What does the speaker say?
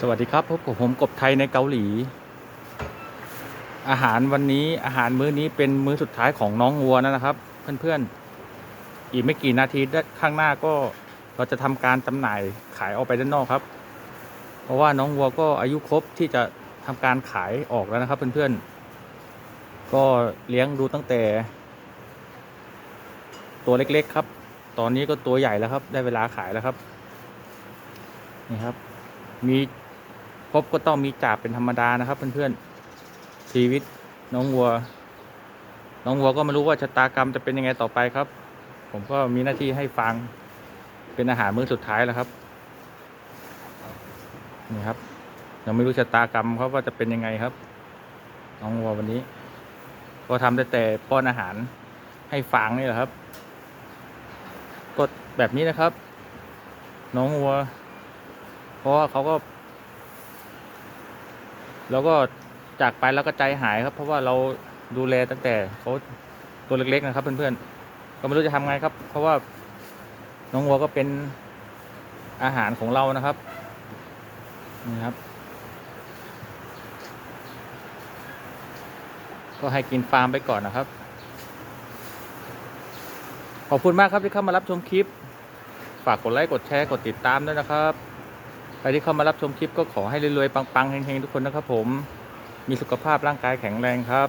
สวัสดีครับพบกับผมกบไทยในเกาหลี อาหารวันนี้อาหารมื้อนี้เป็นมื้อสุดท้ายของน้องวัวนะครับ เพื่อนๆ อีกไม่กี่นาทีข้างหน้าก็เราจะทำการจำหน่ายขายออกไปด้านนอกครับ เพราะว่าน้องวัวก็อายุครบที่จะทำการขายออกแล้วนะครับ เพื่อนๆ ก็เลี้ยงดูตั้งแต่ ตัวเล็กๆครับ ตอนนี้ก็ตัวใหญ่แล้วครับ ได้เวลาขายแล้วครับ นี่ครับ มีพบก็ต้องมีจาเป็นธรรมดานะครับ เพื่อนๆชีวิตน้องวัว น้องวัวก็ไม่รู้ว่าชะตากรรมจะเป็นยังไงต่อไปครับ ผมก็มีหน้าที่ให้ฟังเป็นอาหารมื้อสุดท้ายแล้วครับนี่ครับยังไม่รู้ชะตากรรมเขาว่าจะเป็นยังไงครับ น้องวัววันนี้ ก็ทำได้แต่ป้อนอาหารให้ฟางนี่แหละครับก็แบบนี้นะครับ น้องวัว เพราะว่าเขาก็แล้วก็จากไปแล้วก็ใจหายครับ เพราะว่าเราดูแลตั้งแต่เขาตัวเล็กๆนะครับเพื่อนๆก็ไม่รู้จะทำไงครับ เพราะว่าน้องวัวก็เป็นอาหารของเรานะครับนี่ครับ ก็ให้กินฟาร์มไปก่อนนะครับ ขอบคุณมากครับที่เข้ามารับชมคลิป ฝากกดไลค์กดแชร์กดติดตามด้วยนะครับ ใครที่เข้ามารับชมคลิปก็ขอให้รวยๆปังๆเฮงๆทุกคนนะครับผมมีสุขภาพร่างกายแข็งแรงครับ